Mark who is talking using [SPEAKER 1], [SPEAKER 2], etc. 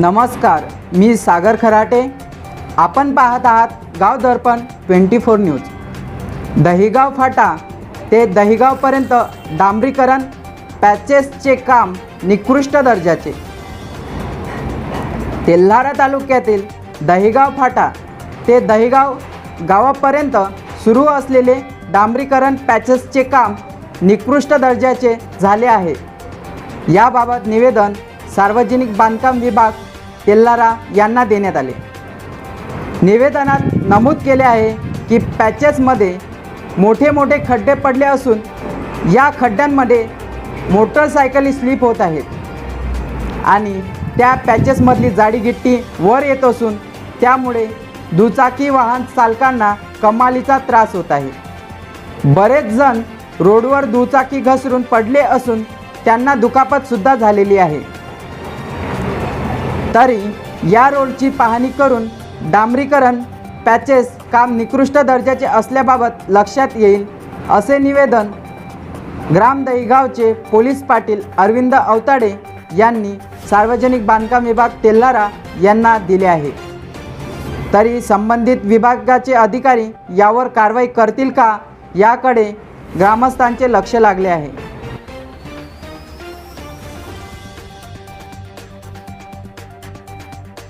[SPEAKER 1] नमस्कार मी सागर खराटे. आपण पाहत आहात Gaon Darpan twenty four news. Dahigaon फाटा ते दहिगावपर्यंत डांबरीकरण पॅचेसचे काम निकृष्ट दर्जाचे. तेल्हारा तालुक्यातील दहिगाव फाटा ते दहिगाव गावापर्यंत सुरू असलेले डांबरीकरण पॅचेसचे काम निकृष्ट दर्जाचे झाले आहे. याबाबत निवेदन सार्वजनिक बांधकाम विभाग तेल्लारा यांना देण्यात आले. निवेदनात नमूद केले आहे की पॅचेसमध्ये मोठे मोठे खड्डे पडले असून या खड्ड्यांमध्ये मोटरसायकली स्लिप होत आहेत. आणि त्या पॅचेसमधली जाडी गिट्टी वर येत असून त्यामुळे दुचाकी वाहन चालकांना कमालीचा त्रास होत आहे. बरेच जण रोडवर दुचाकी घसरून पडले असून त्यांना दुखापतसुद्धा झालेली आहे. तरी या रोडची पाहणी करून डांबरीकरण पॅचेस काम निकृष्ट दर्जाचे असल्याबाबत लक्षात येईल असे निवेदन ग्राम दहिगावचे पोलीस पाटील अरविंद अवताडे यांनी सार्वजनिक बांधकाम विभाग तेल्हारा यांना दिले आहे. तरी संबंधित विभागाचे अधिकारी यावर कारवाई करतील का याकडे ग्रामस्थांचे लक्ष लागले आहे.